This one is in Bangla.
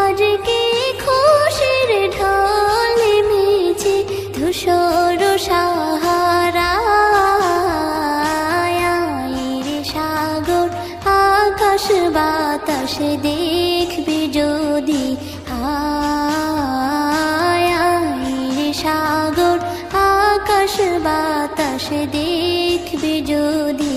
আজকে খুশির ঢলে মেছে ধূসর রে সাগর, আকাশ বাতাস দেখবে যদি রে সাগর, আকাশ বাতাস দেখবে যদি